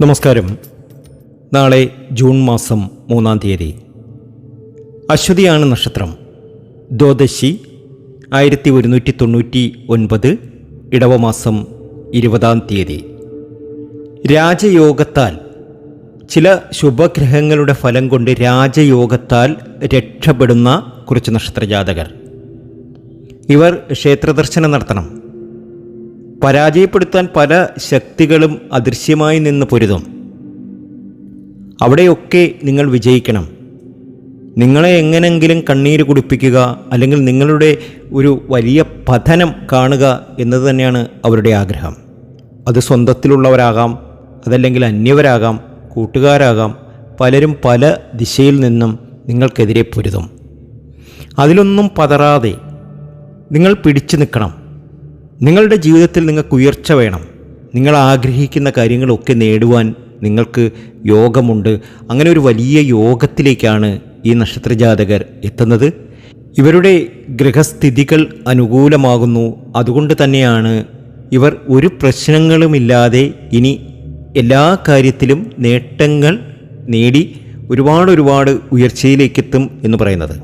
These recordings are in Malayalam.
നമസ്കാരം. നാളെ ജൂൺ മാസം മൂന്നാം തീയതി. അശ്വതിയാണ് നക്ഷത്രം. ദ്വാദശി ആയിരത്തി ഒരുന്നൂറ്റി തൊണ്ണൂറ്റി ഒൻപത് ഇടവമാസം ഇരുപതാം തീയതി. രാജയോഗത്താൽ ചില ശുഭഗ്രഹങ്ങളുടെ ഫലം കൊണ്ട് രാജയോഗത്താൽ രക്ഷപ്പെടുന്ന കുറച്ച് നക്ഷത്രജാതകർ. ഇവർ ക്ഷേത്രദർശനം നടത്തണം. പരാജയപ്പെടുത്താൻ പല ശക്തികളും അദൃശ്യമായി നിന്ന് പൊരുതും. അവിടെയൊക്കെ നിങ്ങൾ വിജയിക്കണം. നിങ്ങളെ എങ്ങനെങ്കിലും കണ്ണീര് കുടിപ്പിക്കുക അല്ലെങ്കിൽ നിങ്ങളുടെ ഒരു വലിയ പതനം കാണുക എന്നത് തന്നെയാണ് അവരുടെ ആഗ്രഹം. അത് സ്വന്തത്തിലുള്ളവരാകാം അതല്ലെങ്കിൽ അന്യവരാകാം കൂട്ടുകാരാകാം പലരും പല ദിശയിൽ നിന്നും നിങ്ങൾക്കെതിരെ പൊരുതും. അതിലൊന്നും പതറാതെ നിങ്ങൾ പിടിച്ചു നിൽക്കണം. നിങ്ങളുടെ ജീവിതത്തിൽ നിങ്ങൾക്ക് ഉയർച്ച വേണം. നിങ്ങൾ ആഗ്രഹിക്കുന്ന കാര്യങ്ങളൊക്കെ നേടുവാൻ നിങ്ങൾക്ക് യോഗമുണ്ട്. അങ്ങനെ ഒരു വലിയ യോഗത്തിലേക്കാണ് ഈ നക്ഷത്രജാതകർ എത്തുന്നത്. ഇവരുടെ ഗ്രഹസ്ഥിതികൾ അനുകൂലമാകുന്നു. അതുകൊണ്ട് തന്നെയാണ് ഇവർ ഒരു പ്രശ്നങ്ങളുമില്ലാതെ ഇനി എല്ലാ കാര്യത്തിലും നേട്ടങ്ങൾ നേടി ഒരുപാട് ഒരുപാട് ഉയർച്ചയിലേക്കെത്തും എന്ന് പറയുന്നത്.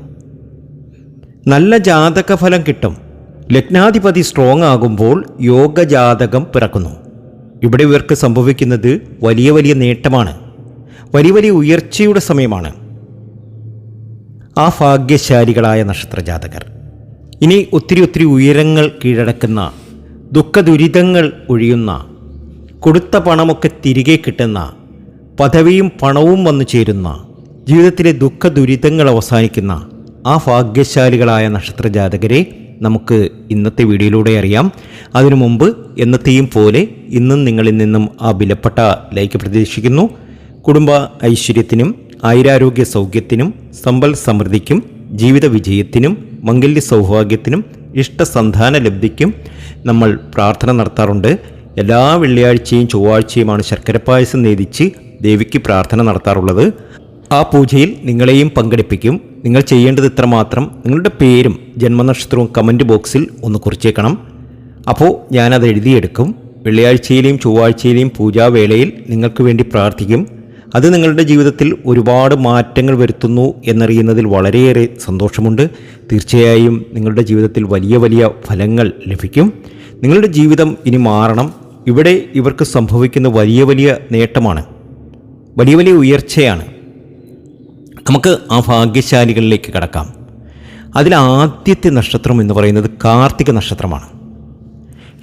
നല്ല ജാതക ഫലം കിട്ടും. ലഗ്നാധിപതി സ്ട്രോങ് ആകുമ്പോൾ യോഗജാതകം പിറക്കുന്നു. ഇവിടെ ഇവർക്ക് സംഭവിക്കുന്നത് വലിയ വലിയ നേട്ടമാണ്. വലിയ വലിയ ഉയർച്ചയുടെ സമയമാണ്. ആ ഭാഗ്യശാലികളായ നക്ഷത്രജാതകർ. ഇനി ഒത്തിരി ഒത്തിരി ഉയരങ്ങൾ കീഴടക്കുന്ന ദുഃഖദുരിതങ്ങൾ ഒഴിയുന്ന കൊടുത്ത പണമൊക്കെ തിരികെ കിട്ടുന്ന പദവിയും പണവും വന്നു ചേരുന്ന ജീവിതത്തിലെ ദുഃഖ ദുരിതങ്ങൾ അവസാനിക്കുന്ന ആ ഭാഗ്യശാലികളായ നക്ഷത്രജാതകരെ നമുക്ക് ഇന്നത്തെ വീഡിയോയിലൂടെ അറിയാം. അതിനു മുമ്പ് എന്നത്തെയും പോലെ ഇന്നും നിങ്ങളിൽ നിന്നും ആ വിലപ്പെട്ട ലൈക്ക് പ്രതീക്ഷിക്കുന്നു. കുടുംബ ഐശ്വര്യത്തിനും ആയിരാരോഗ്യ സൗഖ്യത്തിനും സമ്പൽ സമൃദ്ധിക്കും ജീവിത വിജയത്തിനും മംഗല്യ സൗഭാഗ്യത്തിനും ഇഷ്ടസന്താന ലബ്ധിക്കും നമ്മൾ പ്രാർത്ഥന നടത്താറുണ്ട്. എല്ലാ വെള്ളിയാഴ്ചയും ചൊവ്വാഴ്ചയുമാണ് ശർക്കര പായസം നേദിച്ച് ദേവിക്ക് പ്രാർത്ഥന നടത്താറുള്ളത്. ആ പൂജയിൽ നിങ്ങളെയും പങ്കെടുപ്പിക്കും. നിങ്ങൾ ചെയ്യേണ്ടത് ഇത്രമാത്രം. നിങ്ങളുടെ പേരും ജന്മനക്ഷത്രവും കമന്റ് ബോക്സിൽ ഒന്ന് കുറിച്ചേക്കണം. അപ്പോൾ ഞാനത് എഴുതിയെടുക്കും. വെള്ളിയാഴ്ചയിലെയും ചൊവ്വാഴ്ചയിലെയും പൂജാവേളയിൽ നിങ്ങൾക്ക് വേണ്ടി പ്രാർത്ഥിക്കും. അത് നിങ്ങളുടെ ജീവിതത്തിൽ ഒരുപാട് മാറ്റങ്ങൾ വരുത്തുന്നു എന്നറിയുന്നതിൽ വളരെയേറെ സന്തോഷമുണ്ട്. തീർച്ചയായും നിങ്ങളുടെ ജീവിതത്തിൽ വലിയ വലിയ ഫലങ്ങൾ ലഭിക്കും. നിങ്ങളുടെ ജീവിതം ഇനി മാറണം. ഇവിടെ ഇവർക്ക് സംഭവിക്കുന്ന വലിയ വലിയ നേട്ടമാണ്. വലിയ വലിയ ഉയർച്ചയാണ്. നമുക്ക് ആ ഭാഗ്യശാലികളിലേക്ക് കടക്കാം. അതിൽ ആദ്യത്തെ നക്ഷത്രം എന്ന് പറയുന്നത് കാർത്തിക നക്ഷത്രമാണ്.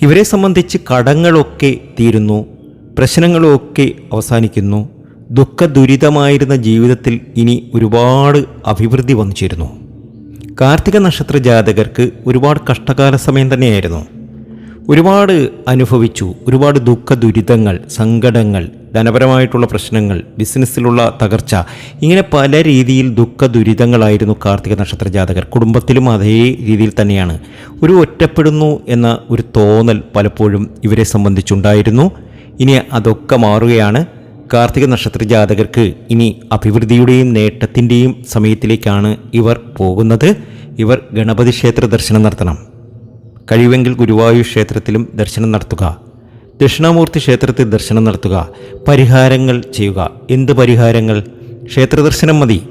ഇവരെ സംബന്ധിച്ച് കടങ്ങളൊക്കെ തീരുന്നു പ്രശ്നങ്ങളൊക്കെ അവസാനിക്കുന്നു ദുഃഖ ദുരിതമായിരുന്ന ജീവിതത്തിൽ ഇനി ഒരുപാട് അഭിവൃദ്ധി വന്നു ചേരുന്നു കാർത്തിക നക്ഷത്ര ജാതകർക്ക് ഒരുപാട് കഷ്ടകാല സമയം തന്നെയായിരുന്നു. ഒരുപാട് അനുഭവിച്ചു ഒരുപാട് ദുഃഖ ദുരിതങ്ങൾ സങ്കടങ്ങൾ ധനപരമായിട്ടുള്ള പ്രശ്നങ്ങൾ ബിസിനസ്സിലുള്ള തകർച്ച ഇങ്ങനെ പല രീതിയിൽ ദുഃഖ ദുരിതങ്ങളായിരുന്നു കാർത്തിക നക്ഷത്ര ജാതകർ. കുടുംബത്തിലും അതേ രീതിയിൽ തന്നെയാണ്. ഒരു ഒറ്റപ്പെടുന്നു എന്ന ഒരു തോന്നൽ പലപ്പോഴും ഇവരെ സംബന്ധിച്ചുണ്ടായിരുന്നു. ഇനി അതൊക്കെ മാറുകയാണ്. കാർത്തിക നക്ഷത്ര ജാതകർക്ക് ഇനി അഭിവൃദ്ധിയുടെയും നേട്ടത്തിന്റെയും സമയത്തിലേക്കാണ് ഇവർ പോകുന്നത്. ഇവർ ഗണപതി ക്ഷേത്ര ദർശനം നടത്തണം. കഴിവെങ്കിൽ ഗുരുവായൂർ ക്ഷേത്രത്തിലും ദർശനം നടത്തുക. ദക്ഷിണാമൂർത്തി ക്ഷേത്രത്തിൽ ദർശനം നടത്തുക. പരിഹാരങ്ങൾ ചെയ്യുക. എന്ത് പരിഹാരങ്ങൾ? ക്ഷേത്രദർശനം മതി.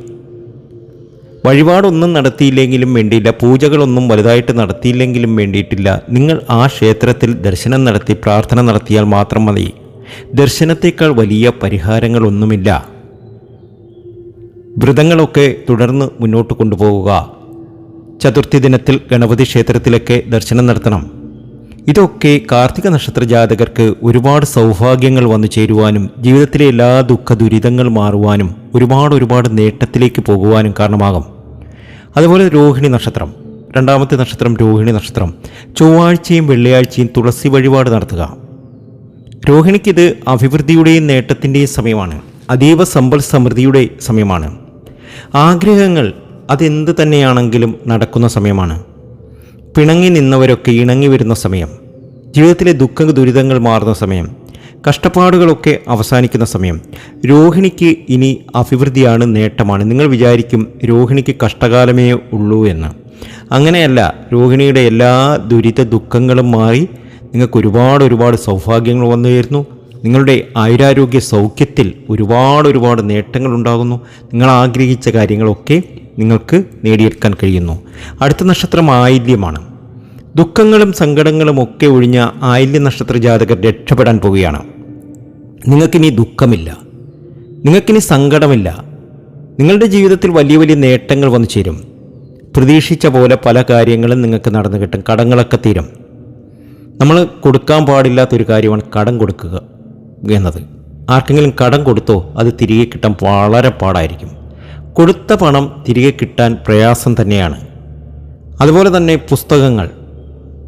വഴിപാടൊന്നും നടത്തിയില്ലെങ്കിലും വേണ്ടിയില്ല. പൂജകളൊന്നും വലുതായിട്ട് നടത്തിയില്ലെങ്കിലും വേണ്ടിയിട്ടില്ല. നിങ്ങൾ ആ ക്ഷേത്രത്തിൽ ദർശനം നടത്തി പ്രാർത്ഥന നടത്തിയാൽ മാത്രം മതി. ദർശനത്തേക്കാൾ വലിയ പരിഹാരങ്ങളൊന്നുമില്ല. വ്രതങ്ങളൊക്കെ തുടർന്ന് മുന്നോട്ട് കൊണ്ടുപോകുക ചതുർത്ഥി ദിനത്തിൽ ഗണപതി ക്ഷേത്രത്തിലൊക്കെ ദർശനം നടത്തണം. ഇതൊക്കെ കാർത്തിക നക്ഷത്ര ജാതകർക്ക് ഒരുപാട് സൗഭാഗ്യങ്ങൾ വന്നു ചേരുവാനും ജീവിതത്തിലെ എല്ലാ ദുഃഖ ദുരിതങ്ങൾ മാറുവാനും ഒരുപാട് ഒരുപാട് നേട്ടത്തിലേക്ക് പോകുവാനും കാരണമാകും. അതുപോലെ രോഹിണി നക്ഷത്രം. രണ്ടാമത്തെ നക്ഷത്രം രോഹിണി നക്ഷത്രം. ചൊവ്വാഴ്ചയും വെള്ളിയാഴ്ചയും തുളസി വഴിപാട് നടത്തുക. രോഹിണിക്കിത് അഭിവൃദ്ധിയുടെയും നേട്ടത്തിന്റെയും സമയമാണ്. അതീവ സമ്പൽ സമൃദ്ധിയുടെ സമയമാണ്. ആഗ്രഹങ്ങൾ അതെന്ത് തന്നെയാണെങ്കിലും നടക്കുന്ന സമയമാണ്. പിണങ്ങി നിന്നവരൊക്കെ ഇണങ്ങി വരുന്ന സമയം ജീവിതത്തിലെ ദുഃഖ ദുരിതങ്ങൾ മാറുന്ന സമയം കഷ്ടപ്പാടുകളൊക്കെ അവസാനിക്കുന്ന സമയം. രോഹിണിക്ക് ഇനി അഭിവൃദ്ധിയാണ് നേട്ടമാണ്. നിങ്ങൾ വിചാരിക്കും രോഹിണിക്ക് കഷ്ടകാലമേ ഉള്ളൂ എന്ന്. അങ്ങനെയല്ല രോഹിണിയുടെ എല്ലാ ദുരിത ദുഃഖങ്ങളും മാറി നിങ്ങൾക്ക് ഒരുപാട് ഒരുപാട് സൗഭാഗ്യങ്ങൾ വന്നു ചേരുന്നു. നിങ്ങളുടെ ആയുരാരോഗ്യ സൗഖ്യത്തിൽ ഒരുപാട് ഒരുപാട് നേട്ടങ്ങൾ ഉണ്ടാകുന്നു. നിങ്ങൾ ആഗ്രഹിച്ച കാര്യങ്ങളൊക്കെ നിങ്ങൾക്ക് നേടിയെടുക്കാൻ കഴിയുന്നു. അടുത്ത നക്ഷത്രം ആയില്യമാണ്. ദുഃഖങ്ങളും സങ്കടങ്ങളും ഒക്കെ ഒഴിഞ്ഞ ആയില്യ നക്ഷത്ര ജാതകർ രക്ഷപ്പെടാൻ പോവുകയാണ്. നിങ്ങൾക്കിനി ദുഃഖമില്ല. നിങ്ങൾക്കിനി സങ്കടമില്ല. നിങ്ങളുടെ ജീവിതത്തിൽ വലിയ വലിയ നേട്ടങ്ങൾ വന്നു ചേരും. പ്രതീക്ഷിച്ച പോലെ പല കാര്യങ്ങളും നിങ്ങൾക്ക് നടന്നു കിട്ടും. കടങ്ങളൊക്കെ തീരും. നമ്മൾ കൊടുക്കാൻ പാടില്ലാത്തൊരു കാര്യമാണ് കടം കൊടുക്കുക എന്നത്. ആർക്കെങ്കിലും കടം കൊടുത്തോ അത് തിരികെ കിട്ടാൻ വളരെ പാടായിരിക്കും. കൊടുത്ത പണം തിരികെ കിട്ടാൻ പ്രയാസം തന്നെയാണ്. അതുപോലെ തന്നെ പുസ്തകങ്ങൾ.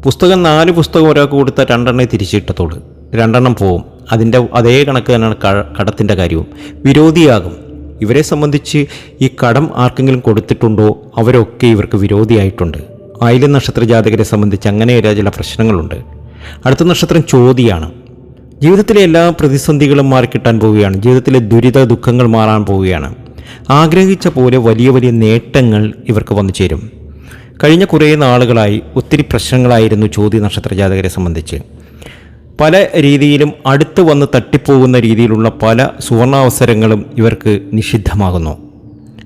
പുസ്തകം നാല് പുസ്തകം ഒരാൾക്ക് കൊടുത്താൽ രണ്ടെണ്ണേ തിരിച്ചിട്ടത്തോളൂ. രണ്ടെണ്ണം പോവും. അതിന്റെ അതേ കണക്ക് തന്നെയാണ് കടത്തിന്റെ കാര്യവും. വിരോധിയാകും. ഇവരെ സംബന്ധിച്ച് ഈ കടം ആർക്കെങ്കിലും കൊടുത്തിട്ടുണ്ടോ? അവരൊക്കെ ഇവർക്ക് വിരോധിയായിട്ടുണ്ട്. ആയില നക്ഷത്ര ജാതകരെ സംബന്ധിച്ച് അങ്ങനെ ചില പ്രശ്നങ്ങളുണ്ട്. അടുത്ത നക്ഷത്രം ചോതിയാണ്. ജീവിതത്തിലെ എല്ലാ പ്രതിസന്ധികളും മാറിക്കിട്ടാൻ പോവുകയാണ്. ജീവിതത്തിലെ ദുരിത ദുഃഖങ്ങൾ മാറാൻ പോവുകയാണ്. ആഗ്രഹിച്ച പോലെ വലിയ വലിയ നേട്ടങ്ങൾ ഇവർക്ക് വന്നു ചേരും. കഴിഞ്ഞ കുറേ നാളുകളായി ഒത്തിരി പ്രശ്നങ്ങളായിരുന്നു ചോദ്യ നക്ഷത്ര ജാതകരെ സംബന്ധിച്ച്. പല രീതിയിലും അടുത്ത് വന്ന് തട്ടിപ്പോകുന്ന രീതിയിലുള്ള പല സുവർണാവസരങ്ങളും ഇവർക്ക് നിഷിദ്ധമാകുന്നു.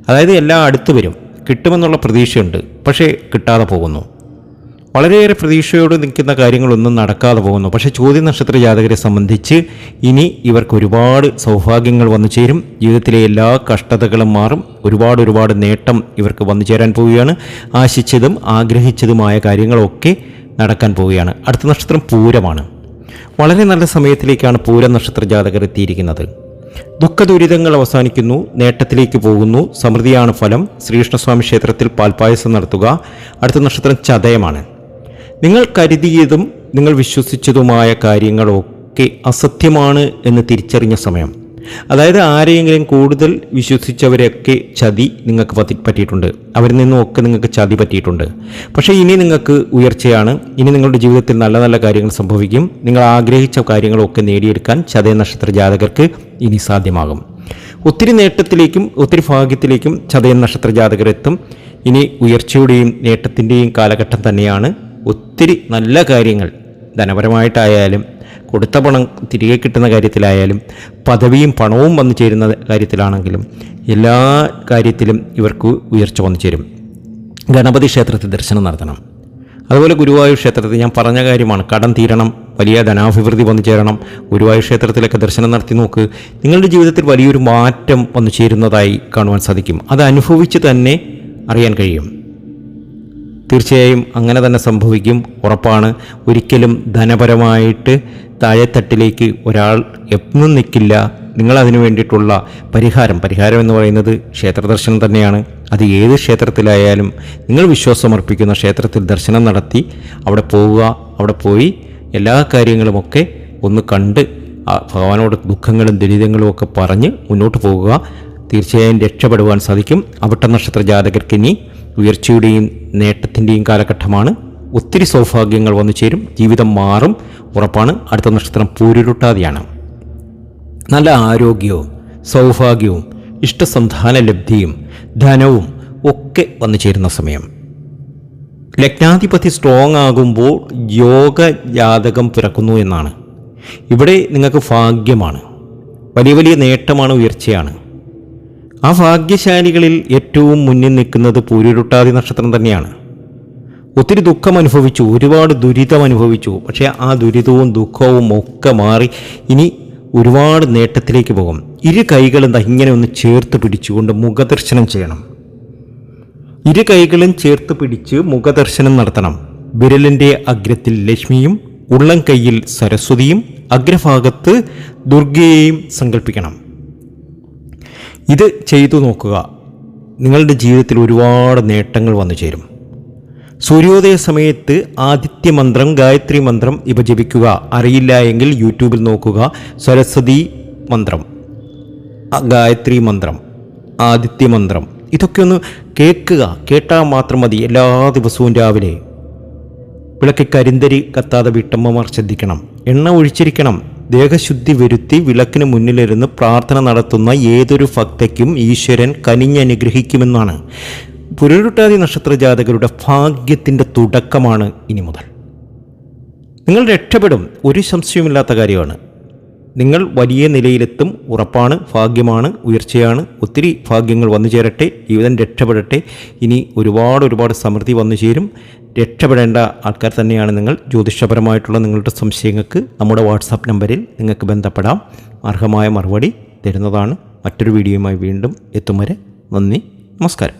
അതായത് എല്ലാം അടുത്ത് വരും. കിട്ടുമെന്നുള്ള പ്രതീക്ഷയുണ്ട്. പക്ഷേ കിട്ടാതെ പോകുന്നു. വളരെയേറെ പ്രതീക്ഷയോട് നിൽക്കുന്ന കാര്യങ്ങളൊന്നും നടക്കാതെ പോകുന്നു. പക്ഷേ ചോദ്യ നക്ഷത്ര ജാതകരെ സംബന്ധിച്ച് ഇനി ഇവർക്ക് ഒരുപാട് സൗഭാഗ്യങ്ങൾ വന്നു ചേരും. ജീവിതത്തിലെ എല്ലാ കഷ്ടതകളും മാറും. ഒരുപാട് ഒരുപാട് നേട്ടം ഇവർക്ക് വന്നു ചേരാൻ പോവുകയാണ്. ആശിച്ചതും ആഗ്രഹിച്ചതുമായ കാര്യങ്ങളൊക്കെ നടക്കാൻ പോവുകയാണ്. അടുത്ത നക്ഷത്രം പൂരമാണ്. വളരെ നല്ല സമയത്തിലേക്കാണ് പൂരം നക്ഷത്ര ജാതകർ എത്തിയിരിക്കുന്നത്. ദുഃഖദുരിതങ്ങൾ അവസാനിക്കുന്നു. നേട്ടത്തിലേക്ക് പോകുന്നു. സമൃദ്ധിയാണ് ഫലം. ശ്രീകൃഷ്ണസ്വാമി ക്ഷേത്രത്തിൽ പാൽപ്പായസം നടത്തുക. അടുത്ത നക്ഷത്രം ചതയമാണ്. നിങ്ങൾ കരുതിയതും നിങ്ങൾ വിശ്വസിച്ചതുമായ കാര്യങ്ങളൊക്കെ അസത്യമാണ് എന്ന് തിരിച്ചറിഞ്ഞ സമയം. അതായത് ആരെയെങ്കിലും കൂടുതൽ വിശ്വസിച്ചവരെയൊക്കെ ചതി നിങ്ങൾക്ക് പറ്റി പറ്റിയിട്ടുണ്ട്. അവരിൽ നിന്നുമൊക്കെ നിങ്ങൾക്ക് ചതി പറ്റിയിട്ടുണ്ട്. പക്ഷേ ഇനി നിങ്ങൾക്ക് ഉയർച്ചയാണ്. ഇനി നിങ്ങളുടെ ജീവിതത്തിൽ നല്ല നല്ല കാര്യങ്ങൾ സംഭവിക്കും. നിങ്ങൾ ആഗ്രഹിച്ച കാര്യങ്ങളൊക്കെ നേടിയെടുക്കാൻ ചതയ നക്ഷത്ര ജാതകർക്ക് ഇനി സാധ്യമാകും. ഒത്തിരി നേട്ടത്തിലേക്കും ഒത്തിരി ഭാഗ്യത്തിലേക്കും ചതയ നക്ഷത്ര ജാതകരെത്തും ഇനി ഉയർച്ചയുടെയും നേട്ടത്തിന്റെയും കാലഘട്ടം തന്നെയാണ്. ഒത്തിരി നല്ല കാര്യങ്ങൾ. ധനപരമായിട്ടായാലും കൊടുത്ത പണം തിരികെ കിട്ടുന്ന കാര്യത്തിലായാലും പദവിയും പണവും വന്നു ചേരുന്ന കാര്യത്തിലാണെങ്കിലും എല്ലാ കാര്യത്തിലും ഇവർക്ക് ഉയർച്ച വന്നു ചേരും. ഗണപതി ക്ഷേത്രത്തിൽ ദർശനം നടത്തണം. അതുപോലെ ഗുരുവായൂർ ക്ഷേത്രത്തിൽ ഞാൻ പറഞ്ഞ കാര്യമാണ് കടം തീരണം വലിയ ധനാഭിവൃദ്ധി വന്നു ചേരണം ഗുരുവായൂർ ക്ഷേത്രത്തിലൊക്കെ ദർശനം നടത്തി നോക്ക്. നിങ്ങളുടെ ജീവിതത്തിൽ വലിയൊരു മാറ്റം വന്നു ചേരുന്നതായി കാണുവാൻ സാധിക്കും. അത് അനുഭവിച്ച് തന്നെ അറിയാൻ കഴിയും. തീർച്ചയായും അങ്ങനെ തന്നെ സംഭവിക്കും. ഉറപ്പാണ്. ഒരിക്കലും ധനപരമായിട്ട് താഴെത്തട്ടിലേക്ക് ഒരാൾ എന്നും നിൽക്കില്ല നിങ്ങൾ അതിനു വേണ്ടിയിട്ടുള്ള പരിഹാരം. പരിഹാരം എന്ന് പറയുന്നത് ക്ഷേത്രദർശനം തന്നെയാണ്. അത് ഏത് ക്ഷേത്രത്തിലായാലും നിങ്ങൾ വിശ്വാസമർപ്പിക്കുന്ന ക്ഷേത്രത്തിൽ ദർശനം നടത്തി അവിടെ പോവുക അവിടെ പോയി എല്ലാ കാര്യങ്ങളുമൊക്കെ ഒന്ന് കണ്ട് ഭഗവാനോട് ദുഃഖങ്ങളും ദുരിതങ്ങളും ഒക്കെ പറഞ്ഞ് മുന്നോട്ട് പോവുക. തീർച്ചയായും രക്ഷപ്പെടുവാൻ സാധിക്കും. അവിട്ട നക്ഷത്ര ജാതകർക്ക് ഇനി ഉയർച്ചയുടെയും നേട്ടത്തിന്റെയും കാലഘട്ടമാണ്. ഒത്തിരി സൗഭാഗ്യങ്ങൾ വന്നു ചേരും. ജീവിതം മാറും. ഉറപ്പാണ്. അടുത്ത നക്ഷത്രം പൂരുരുട്ടാതെയാണ്. നല്ല ആരോഗ്യവും സൗഭാഗ്യവും ഇഷ്ടസന്ധാന ലബ്ധിയും ധനവും ഒക്കെ വന്നു ചേരുന്ന സമയം. ലഗ്നാധിപതി സ്ട്രോങ് ആകുമ്പോൾ യോഗ ജാതകം പിറക്കുന്നു എന്നാണ്. ഇവിടെ നിങ്ങൾക്ക് ഭാഗ്യമാണ്. വലിയ വലിയ നേട്ടമാണ് ഉയർച്ചയാണ്. ആ ഭാഗ്യശാലികളിൽ ഏറ്റവും മുന്നിൽ നിൽക്കുന്നത് പൂരുരുട്ടാതി നക്ഷത്രം തന്നെയാണ്. ഒത്തിരി ദുഃഖം അനുഭവിച്ചു ഒരുപാട് ദുരിതം അനുഭവിച്ചു. പക്ഷേ ആ ദുരിതവും ദുഃഖവും ഒക്കെ മാറി ഇനി ഒരുപാട് നേട്ടത്തിലേക്ക് പോകും. ഇരു കൈകളും ഇങ്ങനെ ഒന്ന് ചേർത്ത് പിടിച്ചുകൊണ്ട് മുഖദർശനം ചെയ്യണം. ഇരു കൈകളും ചേർത്ത് പിടിച്ച് മുഖദർശനം നടത്തണം. വിരലിന്റെ അഗ്രത്തിൽ ലക്ഷ്മിയും ഉള്ളം കൈയിൽ സരസ്വതിയും അഗ്രഭാഗത്ത് ദുർഗയെയും സങ്കല്പിക്കണം ഇത് ചെയ്തു നോക്കുക. നിങ്ങളുടെ ജീവിതത്തിൽ ഒരുപാട് നേട്ടങ്ങൾ വന്നു ചേരും. സൂര്യോദയ സമയത്ത് ആദിത്യ മന്ത്രം ഗായത്രി മന്ത്രം ഇവ ജപിക്കുക അറിയില്ല എങ്കിൽ യൂട്യൂബിൽ നോക്കുക. സരസ്വതി മന്ത്രം ഗായത്രി മന്ത്രം ആദിത്യ മന്ത്രം ഇതൊക്കെ ഒന്ന് കേൾക്കുക. കേട്ടാൽ മാത്രം മതി. എല്ലാ ദിവസവും രാവിലെ. വിളക്ക് കരിന്തരി കത്താതെ വിട്ടമ്മമാർ ശ്രദ്ധിക്കണം. എണ്ണ ഒഴിച്ചിരിക്കണം. ദേഹശുദ്ധി വരുത്തി വിളക്കിന് മുന്നിലിരുന്ന് പ്രാർത്ഥന നടത്തുന്ന ഏതൊരു ഭക്തയ്ക്കും ഈശ്വരൻ കനിഞ്ഞനുഗ്രഹിക്കുമെന്നാണ് പുരുരുട്ടാതി നക്ഷത്ര ജാതകരുടെ ഭാഗ്യത്തിന്റെ തുടക്കമാണ് ഇനി മുതൽ. നിങ്ങൾ രക്ഷപ്പെടും ഒരു സംശയമില്ലാത്ത കാര്യമാണ്. നിങ്ങൾ വലിയ നിലയിലെത്തും ഉറപ്പാണ് ഭാഗ്യമാണ് ഉയർച്ചയാണ് ഒത്തിരി ഭാഗ്യങ്ങൾ വന്നു ചേരട്ടെ ജീവിതം രക്ഷപ്പെടട്ടെ. ഇനി ഒരുപാട് ഒരുപാട് സമൃദ്ധി വന്നു ചേരും. രക്ഷപ്പെടേണ്ട ആൾക്കാർ തന്നെയാണ് നിങ്ങൾ. ജ്യോതിഷപരമായിട്ടുള്ള നിങ്ങളുടെ സംശയങ്ങൾക്ക് നമ്മുടെ വാട്സാപ്പ് നമ്പറിൽ നിങ്ങൾക്ക് ബന്ധപ്പെടാം. അർഹമായ മറുപടി തരുന്നതാണ്. മറ്റൊരു വീഡിയോയുമായി വീണ്ടും എത്തും വരെ നന്ദി നമസ്കാരം.